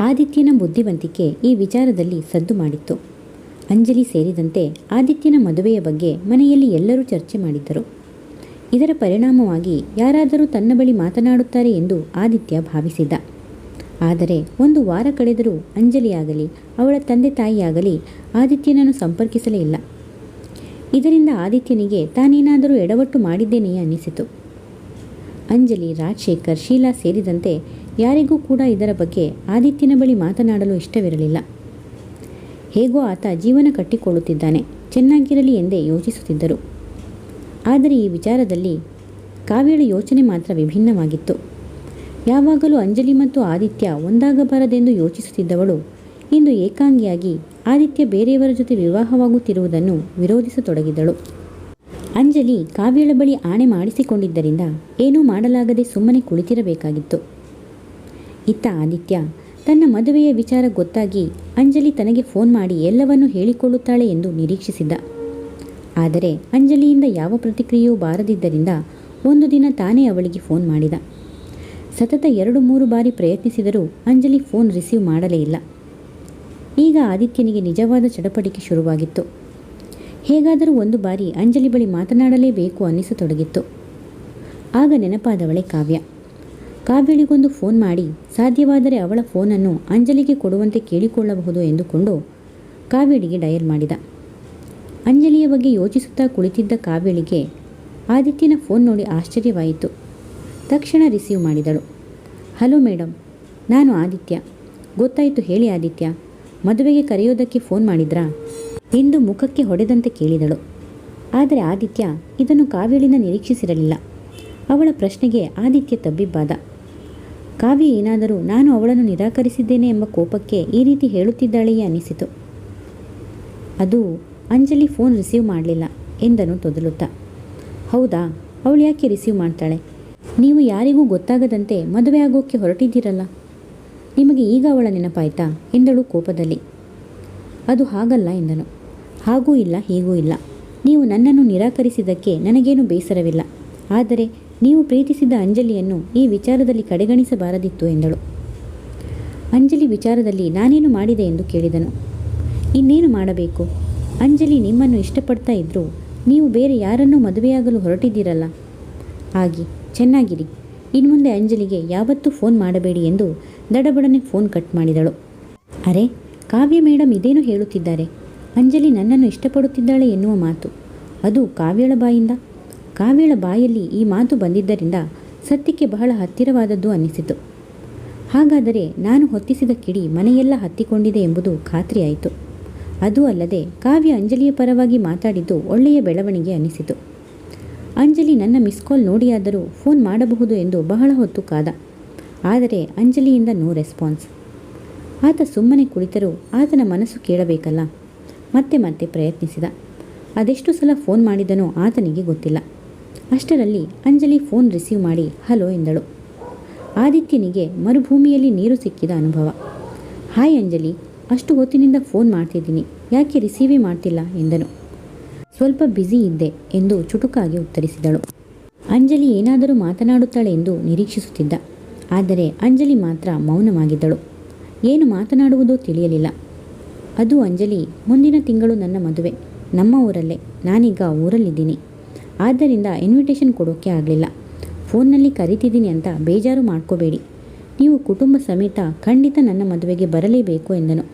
ಆದಿತ್ಯನ ಬುದ್ಧಿವಂತಿಕೆ ಈ ವಿಚಾರದಲ್ಲಿ ಸದ್ದು ಮಾಡಿತ್ತು. ಅಂಜಲಿ ಸೇರಿದಂತೆ ಆದಿತ್ಯನ ಮದುವೆಯ ಬಗ್ಗೆ ಮನೆಯಲ್ಲಿ ಎಲ್ಲರೂ ಚರ್ಚೆ ಮಾಡಿದ್ದರು. ಇದರ ಪರಿಣಾಮವಾಗಿ ಯಾರಾದರೂ ತನ್ನ ಬಳಿ ಮಾತನಾಡುತ್ತಾರೆ ಎಂದು ಆದಿತ್ಯ ಭಾವಿಸಿದ್ದ ಆದರೆ ಒಂದು ವಾರ ಕಳೆದರೂ ಅಂಜಲಿಯಾಗಲಿ, ಅವಳ ತಂದೆ ತಾಯಿಯಾಗಲಿ ಆದಿತ್ಯನನ್ನು ಸಂಪರ್ಕಿಸಲೇ ಇಲ್ಲ. ಇದರಿಂದ ಆದಿತ್ಯನಿಗೆ ತಾನೇನಾದರೂ ಎಡವಟ್ಟು ಮಾಡಿದ್ದೇನೆಯೇ ಅನ್ನಿಸಿತು. ಅಂಜಲಿ, ರಾಜಶೇಖರ್, ಶೀಲಾ ಸೇರಿದಂತೆ ಯಾರಿಗೂ ಕೂಡ ಇದರ ಬಗ್ಗೆ ಆದಿತ್ಯನ ಬಳಿ ಮಾತನಾಡಲು ಇಷ್ಟವಿರಲಿಲ್ಲ. ಹೇಗೋ ಆತ ಜೀವನ ಕಟ್ಟಿಕೊಳ್ಳುತ್ತಿದ್ದಾನೆ, ಚೆನ್ನಾಗಿರಲಿ ಎಂದೇ ಯೋಚಿಸುತ್ತಿದ್ದರು. ಆದರೆ ಈ ವಿಚಾರದಲ್ಲಿ ಕಾವ್ಯಳ ಯೋಚನೆ ಮಾತ್ರ ವಿಭಿನ್ನವಾಗಿತ್ತು. ಯಾವಾಗಲೂ ಅಂಜಲಿ ಮತ್ತು ಆದಿತ್ಯ ಒಂದಾಗಬಾರದೆಂದು ಯೋಚಿಸುತ್ತಿದ್ದವಳು, ಇಂದು ಏಕಾಂಗಿಯಾಗಿ ಆದಿತ್ಯ ಬೇರೆಯವರ ಜೊತೆ ವಿವಾಹವಾಗುತ್ತಿರುವುದನ್ನು ವಿರೋಧಿಸತೊಡಗಿದಳು. ಅಂಜಲಿ ಕಾವ್ಯಳ ಬಳಿ ಆಣೆ ಮಾಡಿಸಿಕೊಂಡಿದ್ದರಿಂದ ಏನೂ ಮಾಡಲಾಗದೆ ಸುಮ್ಮನೆ ಕುಳಿತಿರಬೇಕಾಗಿತ್ತು. ಇತ್ತ ಆದಿತ್ಯ ತನ್ನ ಮದುವೆಯ ವಿಚಾರ ಗೊತ್ತಾಗಿ ಅಂಜಲಿ ತನಗೆ ಫೋನ್ ಮಾಡಿ ಎಲ್ಲವನ್ನೂ ಹೇಳಿಕೊಳ್ಳುತ್ತಾಳೆ ಎಂದು ನಿರೀಕ್ಷಿಸಿದ್ದ. ಆದರೆ ಅಂಜಲಿಯಿಂದ ಯಾವ ಪ್ರತಿಕ್ರಿಯೆಯೂ ಬಾರದಿದ್ದರಿಂದ ಒಂದು ದಿನ ತಾನೇ ಅವಳಿಗೆ ಫೋನ್ ಮಾಡಿದ. ಸತತ ಎರಡು ಮೂರು ಬಾರಿ ಪ್ರಯತ್ನಿಸಿದರೂ ಅಂಜಲಿ ಫೋನ್ ರಿಸೀವ್ ಮಾಡಲೇ ಇಲ್ಲ. ಈಗ ಆದಿತ್ಯನಿಗೆ ನಿಜವಾದ ಚಡಪಡಿಕೆ ಶುರುವಾಗಿತ್ತು. ಹೇಗಾದರೂ ಒಂದು ಬಾರಿ ಅಂಜಲಿ ಬಳಿ ಮಾತನಾಡಲೇಬೇಕು ಅನ್ನಿಸತೊಡಗಿತ್ತು. ಆಗ ನೆನಪಾದವಳೆ ಕಾವ್ಯ. ಕಾವ್ಯಳಿಗೊಂದು ಫೋನ್ ಮಾಡಿ, ಸಾಧ್ಯವಾದರೆ ಅವಳ ಫೋನನ್ನು ಅಂಜಲಿಗೆ ಕೊಡುವಂತೆ ಕೇಳಿಕೊಳ್ಳಬಹುದು ಎಂದುಕೊಂಡು ಕಾವ್ಯಳಿಗೆ ಡಯಲ್ ಮಾಡಿದ. ಅಂಜಲಿಯ ಬಗ್ಗೆ ಯೋಚಿಸುತ್ತಾ ಕುಳಿತಿದ್ದ ಕಾವ್ಯಳಿಗೆ ಆದಿತ್ಯನ ಫೋನ್ ನೋಡಿ ಆಶ್ಚರ್ಯವಾಯಿತು. ತಕ್ಷಣ ರಿಸೀವ್ ಮಾಡಿದಳು. ಹಲೋ ಮೇಡಮ್ ನಾನು ಆದಿತ್ಯ. ಗೊತ್ತಾಯಿತು ಹೇಳಿ ಆದಿತ್ಯ. ಮದುವೆಗೆ ಕರೆಯೋದಕ್ಕೆ ಫೋನ್ ಮಾಡಿದ್ರಾ? ಎಂದು ಮುಖಕ್ಕೆ ಹೊಡೆದಂತೆ ಕೇಳಿದಳು. ಆದರೆ ಆದಿತ್ಯ ಇದನ್ನು ಕಾವ್ಯಳಿಂದ ನಿರೀಕ್ಷಿಸಿರಲಿಲ್ಲ. ಅವಳ ಪ್ರಶ್ನೆಗೆ ಆದಿತ್ಯ ತಬ್ಬಿಬ್ಬಾದ. ಕಾವ್ಯ ಏನಾದರೂ ನಾನು ಅವಳನ್ನು ನಿರಾಕರಿಸಿದ್ದೇನೆ ಎಂಬ ಕೋಪಕ್ಕೆ ಈ ರೀತಿ ಹೇಳುತ್ತಿದ್ದಾಳೆಯೇ ಅನಿಸಿತು ಅದು ಅಂಜಲಿ ಫೋನ್ ರಿಸೀವ್ ಮಾಡಲಿಲ್ಲ ಎಂದನು ತೊದಲುತ್ತಾ. ಹೌದಾ, ಅವಳು ಯಾಕೆ ರಿಸೀವ್ ಮಾಡ್ತಾಳೆ? ನೀವು ಯಾರಿಗೂ ಗೊತ್ತಾಗದಂತೆ ಮದುವೆ ಆಗೋಕ್ಕೆ ಹೊರಟಿದ್ದೀರಲ್ಲ. ನಿಮಗೆ ಈಗ ಅವಳ ನೆನಪಾಯ್ತಾ ಎಂದಳು ಕೋಪದಲ್ಲಿ. ಅದು ಹಾಗಲ್ಲ ಎಂದನು. ಹಾಗೂ ಇಲ್ಲ, ಹೀಗೂ ಇಲ್ಲ. ನೀವು ನನ್ನನ್ನು ನಿರಾಕರಿಸಿದ್ದಕ್ಕೆ ನನಗೇನು ಬೇಸರವಿಲ್ಲ. ಆದರೆ ನೀವು ಪ್ರೀತಿಸಿದ ಅಂಜಲಿಯನ್ನು ಈ ವಿಚಾರದಲ್ಲಿ ಕಡೆಗಣಿಸಬಾರದಿತ್ತು ಎಂದಳು. ಅಂಜಲಿ ವಿಚಾರದಲ್ಲಿ ನಾನೇನು ಮಾಡಿದೆ ಎಂದು ಕೇಳಿದನು. ಇನ್ನೇನು ಮಾಡಬೇಕು? ಅಂಜಲಿ ನಿಮ್ಮನ್ನು ಇಷ್ಟಪಡ್ತಾ ಇದ್ದರೂ ನೀವು ಬೇರೆ ಯಾರನ್ನೂ ಮದುವೆಯಾಗಲು ಹೊರಟಿದ್ದೀರಲ್ಲ? ಆಗಿ, ಚೆನ್ನಾಗಿರಿ. ಇನ್ಮುಂದೆ ಅಂಜಲಿಗೆ ಯಾವತ್ತೂ ಫೋನ್ ಮಾಡಬೇಡಿ ಎಂದು ದಡಬಡನೆ ಫೋನ್ ಕಟ್ ಮಾಡಿದಳು. ಅರೆ, ಕಾವ್ಯ ಮೇಡಮ್ ಇದೇನು ಹೇಳುತ್ತಿದ್ದಾರೆ? ಅಂಜಲಿ ನನ್ನನ್ನು ಇಷ್ಟಪಡುತ್ತಿದ್ದಾಳೆ ಎನ್ನುವ ಮಾತು. ಅದು ಕಾವ್ಯಳ ಬಾಯಿಂದ. ಕಾವ್ಯಳ ಬಾಯಲ್ಲಿ ಈ ಮಾತು ಬಂದಿದ್ದರಿಂದ ಸತ್ಯಕ್ಕೆ ಬಹಳ ಹತ್ತಿರವಾದದ್ದು ಅನ್ನಿಸಿತು. ಹಾಗಾದರೆ ನಾನು ಹೊತ್ತಿಸಿದ ಕಿಡಿ ಮನೆಯೆಲ್ಲ ಹತ್ತಿಕೊಂಡಿದೆ ಎಂಬುದು ಖಾತ್ರಿಯಾಯಿತು ಅದು ಅಲ್ಲದೆ ಕಾವ್ಯ ಅಂಜಲಿಯ ಪರವಾಗಿ ಮಾತಾಡಿದ್ದು ಒಳ್ಳೆಯ ಬೆಳವಣಿಗೆ ಅನ್ನಿಸಿತು. ಅಂಜಲಿ ನನ್ನ ಮಿಸ್ ಕಾಲ್ ನೋಡಿಯಾದರೂ ಫೋನ್ ಮಾಡಬಹುದು ಎಂದು ಬಹಳ ಹೊತ್ತು ಕಾದ. ಆದರೆ ಅಂಜಲಿಯಿಂದ ನೋ ರೆಸ್ಪಾನ್ಸ್. ಆತ ಸುಮ್ಮನೆ ಕುಳಿತರೂ ಆತನ ಮನಸ್ಸು ಕೇಳಬೇಕಲ್ಲ. ಮತ್ತೆ ಮತ್ತೆ ಪ್ರಯತ್ನಿಸಿದ. ಅದೆಷ್ಟು ಸಲ ಫೋನ್ ಮಾಡಿದನೋ ಆತನಿಗೆ ಗೊತ್ತಿಲ್ಲ. ಅಷ್ಟರಲ್ಲಿ ಅಂಜಲಿ ಫೋನ್ ರಿಸೀವ್ ಮಾಡಿ ಹಲೋ ಎಂದಳು. ಆದಿತ್ಯನಿಗೆ ಮರುಭೂಮಿಯಲ್ಲಿ ನೀರು ಸಿಕ್ಕಿದ ಅನುಭವ. ಹಾಯ್ ಅಂಜಲಿ, ಅಷ್ಟು ಹೊತ್ತಿನಿಂದ ಫೋನ್ ಮಾಡ್ತಿದ್ದೀನಿ. ಯಾಕೆ ರಿಸೀವೇ ಮಾಡ್ತಿಲ್ಲ? ಎಂದನು. ಸ್ವಲ್ಪ ಬ್ಯುಸಿ ಇದ್ದೆ, ಎಂದು ಚುಟುಕಾಗಿ ಉತ್ತರಿಸಿದಳು. ಅಂಜಲಿ ಏನಾದರೂ ಮಾತನಾಡುತ್ತಾಳೆ ಎಂದು ನಿರೀಕ್ಷಿಸುತ್ತಿದ್ದ. ಆದರೆ ಅಂಜಲಿ ಮಾತ್ರ ಮೌನವಾಗಿದ್ದಳು. ಏನು ಮಾತನಾಡುವುದೋ ತಿಳಿಯಲಿಲ್ಲ. ಅದು ಅಂಜಲಿ, ಮುಂದಿನ ತಿಂಗಳು ನನ್ನ ಮದುವೆ. ನಮ್ಮ ಊರಲ್ಲೇ, ನಾನೀಗ ಊರಲ್ಲಿದ್ದೀನಿ. ಆದ್ದರಿಂದ ಇನ್ವಿಟೇಷನ್ ಕೊಡೋಕ್ಕೆ ಆಗಲಿಲ್ಲ. ಫೋನ್ನಲ್ಲಿ ಕರಿತಿದ್ದೀನಿ ಅಂತ ಬೇಜಾರು ಮಾಡ್ಕೋಬೇಡಿ. ನೀವು ಕುಟುಂಬ ಸಮೇತ ಖಂಡಿತ ನನ್ನ ಮದುವೆಗೆ ಬರಲೇಬೇಕು ಎಂದನು.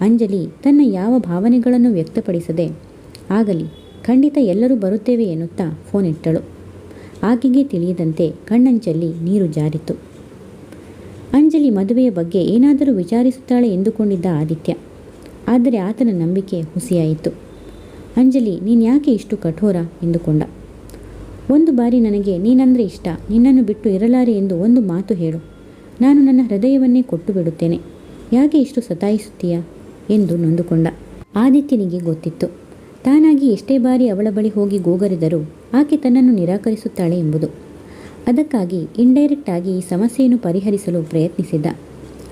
ಅಂಜಲಿ ತನ್ನ ಯಾವ ಭಾವನೆಗಳನ್ನು ವ್ಯಕ್ತಪಡಿಸದೆ, ಆಗಲಿ, ಖಂಡಿತ ಎಲ್ಲರೂ ಬರುತ್ತೇವೆ ಎನ್ನುತ್ತಾ ಫೋನ್ ಇಟ್ಟಳು. ಆಕೆಗೆ ತಿಳಿಯದಂತೆ ಕಣ್ಣಂಚಲ್ಲಿ ನೀರು ಜಾರಿತು. ಅಂಜಲಿ ಮದುವೆಯ ಬಗ್ಗೆ ಏನಾದರೂ ವಿಚಾರಿಸುತ್ತಾಳೆ ಎಂದುಕೊಂಡಿದ್ದ ಆದಿತ್ಯ. ಆದರೆ ಆತನ ನಂಬಿಕೆ ಹುಸಿಯಾಯಿತು. ಅಂಜಲಿ, ನೀನು ಯಾಕೆ ಇಷ್ಟು ಕಠೋರ? ಎಂದುಕೊಂಡ. ಒಂದು ಬಾರಿ ನನಗೆ, ನೀನಂದರೆ ಇಷ್ಟ, ನಿನ್ನನ್ನು ಬಿಟ್ಟು ಇರಲಾರೆ ಎಂದು ಒಂದು ಮಾತು ಹೇಳು. ನಾನು ನನ್ನ ಹೃದಯವನ್ನೇ ಕೊಟ್ಟು ಬಿಡುತ್ತೇನೆ. ಯಾಕೆ ಇಷ್ಟು ಸತಾಯಿಸುತ್ತೀಯ? ಎಂದು ನೊಂದುಕೊಂಡ. ಆದಿತ್ಯನಿಗೆ ಗೊತ್ತಿತ್ತು. ತಾನಾಗಿ ಎಷ್ಟೇ ಬಾರಿ ಅವಳ ಬಳಿ ಹೋಗಿ ಗೋಗರಿದರೂ ಆಕೆ ತನ್ನನ್ನು ನಿರಾಕರಿಸುತ್ತಾಳೆ ಎಂಬುದು. ಅದಕ್ಕಾಗಿ ಇಂಡೈರೆಕ್ಟ್ ಆಗಿ ಈ ಸಮಸ್ಯೆಯನ್ನು ಪರಿಹರಿಸಲು ಪ್ರಯತ್ನಿಸಿದ್ದ.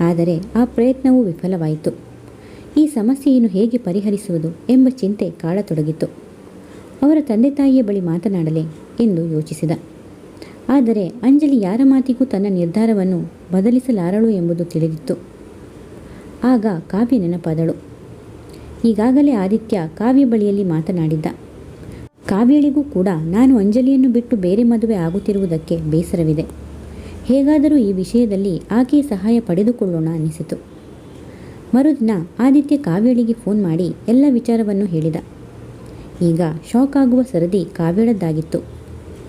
ಆದರೆ ಆ ಪ್ರಯತ್ನವೂ ವಿಫಲವಾಯಿತು. ಈ ಸಮಸ್ಯೆಯನ್ನು ಹೇಗೆ ಪರಿಹರಿಸುವುದು ಎಂಬ ಚಿಂತೆ ಕಾಡತೊಡಗಿತು ಅವರ ತಂದೆ ತಾಯಿಯ ಬಳಿ ಮಾತನಾಡಲೇ ಎಂದು ಯೋಚಿಸಿದ. ಆದರೆ ಅಂಜಲಿ ಯಾರ ಮಾತಿಗೂ ತನ್ನ ನಿರ್ಧಾರವನ್ನು ಬದಲಿಸಲಾರಳು ಎಂಬುದು ತಿಳಿದಿತ್ತು. ಆಗ ಕಾವ್ಯ ನೆನಪಾದಳು. ಈಗಾಗಲೇ ಆದಿತ್ಯ ಕಾವ್ಯ ಬಳಿಯಲ್ಲಿ ಮಾತನಾಡಿದ್ದ. ಕಾವ್ಯಳಿಗೂ ಕೂಡ ನಾನು ಅಂಜಲಿಯನ್ನು ಬಿಟ್ಟು ಬೇರೆ ಮದುವೆ ಆಗುತ್ತಿರುವುದಕ್ಕೆ ಬೇಸರವಿದೆ. ಹೇಗಾದರೂ ಈ ವಿಷಯದಲ್ಲಿ ಆಕೆಯ ಸಹಾಯ ಪಡೆದುಕೊಳ್ಳೋಣ ಅನ್ನಿಸಿತು ಮರುದಿನ ಆದಿತ್ಯ ಕಾವ್ಯಳಿಗೆ ಫೋನ್ ಮಾಡಿ ಎಲ್ಲ ವಿಚಾರವನ್ನು ಹೇಳಿದ. ಈಗ ಶಾಕ್ ಆಗುವ ಸರದಿ ಕಾವ್ಯಳದ್ದಾಗಿತ್ತು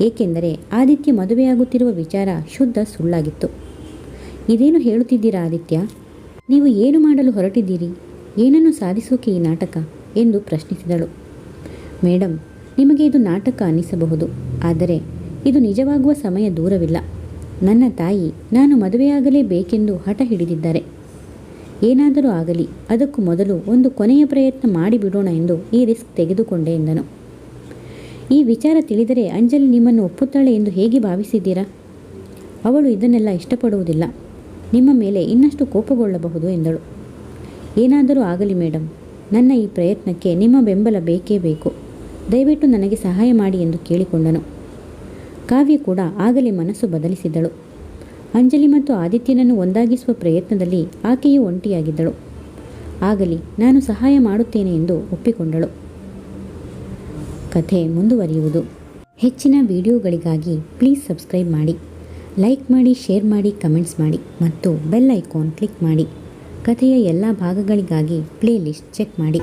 ಏಕೆಂದರೆ ಆದಿತ್ಯ ಮದುವೆಯಾಗುತ್ತಿರುವ ವಿಚಾರ ಶುದ್ಧ ಸುಳ್ಳಾಗಿತ್ತು. ಇದೇನು ಹೇಳುತ್ತಿದ್ದೀರಾ ಆದಿತ್ಯ? ನೀವು ಏನು ಮಾಡಲು ಹೊರಟಿದ್ದೀರಿ? ಏನನ್ನು ಸಾಧಿಸೋಕೆ ಈ ನಾಟಕ? ಎಂದು ಪ್ರಶ್ನಿಸಿದಳು. ಮೇಡಮ್ ನಿಮಗೆ ಇದು ನಾಟಕ ಅನ್ನಿಸಬಹುದು. ಆದರೆ ಇದು ನಿಜವಾಗುವ ಸಮಯ ದೂರವಿಲ್ಲ. ನನ್ನ ತಾಯಿ ನಾನು ಮದುವೆಯಾಗಲೇಬೇಕೆಂದು ಹಠ ಹಿಡಿದಿದ್ದಾರೆ. ಏನಾದರೂ ಆಗಲಿ, ಅದಕ್ಕೂ ಮೊದಲು ಒಂದು ಕೊನೆಯ ಪ್ರಯತ್ನ ಮಾಡಿಬಿಡೋಣ ಎಂದು ಈ ರಿಸ್ಕ್ ತೆಗೆದುಕೊಂಡೆ ಎಂದನು. ಈ ವಿಚಾರ ತಿಳಿದರೆ ಅಂಜಲಿ ನಿಮ್ಮನ್ನು ಒಪ್ಪುತ್ತಾಳೆ ಎಂದು ಹೇಗೆ ಭಾವಿಸಿದ್ದೀರಾ? ಅವಳು ಇದನ್ನೆಲ್ಲ ಇಷ್ಟಪಡುವುದಿಲ್ಲ. ನಿಮ್ಮ ಮೇಲೆ ಇನ್ನಷ್ಟು ಕೋಪಗೊಳ್ಳಬಹುದು ಎಂದಳು. ಏನಾದರೂ ಆಗಲಿ ಮೇಡಮ್ ನನ್ನ ಈ ಪ್ರಯತ್ನಕ್ಕೆ ನಿಮ್ಮ ಬೆಂಬಲ ಬೇಕೇ ಬೇಕು. ದಯವಿಟ್ಟು ನನಗೆ ಸಹಾಯ ಮಾಡಿ ಎಂದು ಕೇಳಿಕೊಂಡನು. ಕಾವ್ಯ ಕೂಡ ಆಗಲೇ ಮನಸ್ಸು ಬದಲಿಸಿದ್ದಳು. ಅಂಜಲಿ ಮತ್ತು ಆದಿತ್ಯನನ್ನು ಒಂದಾಗಿಸುವ ಪ್ರಯತ್ನದಲ್ಲಿ ಆಕೆಯು ಒಂಟಿಯಾಗಿದ್ದಳು. ಆಗಲಿ, ನಾನು ಸಹಾಯ ಮಾಡುತ್ತೇನೆ ಎಂದು ಒಪ್ಪಿಕೊಂಡಳು. ಕಥೆ ಮುಂದುವರಿಯುವುದು. ಹೆಚ್ಚಿನ ವಿಡಿಯೋಗಳಿಗಾಗಿ ಪ್ಲೀಸ್ ಸಬ್ಸ್ಕ್ರೈಬ್ ಮಾಡಿ, ಲೈಕ್ ಮಾಡಿ, ಶೇರ್ ಮಾಡಿ, ಕಮೆಂಟ್ಸ್ ಮಾಡಿ ಮತ್ತು ಬೆಲ್ ಐಕಾನ್ ಕ್ಲಿಕ್ ಮಾಡಿ. ಕಥೆಯ ಎಲ್ಲ ಭಾಗಗಳಿಗಾಗಿ ಪ್ಲೇಲಿಸ್ಟ್ ಚೆಕ್ ಮಾಡಿ.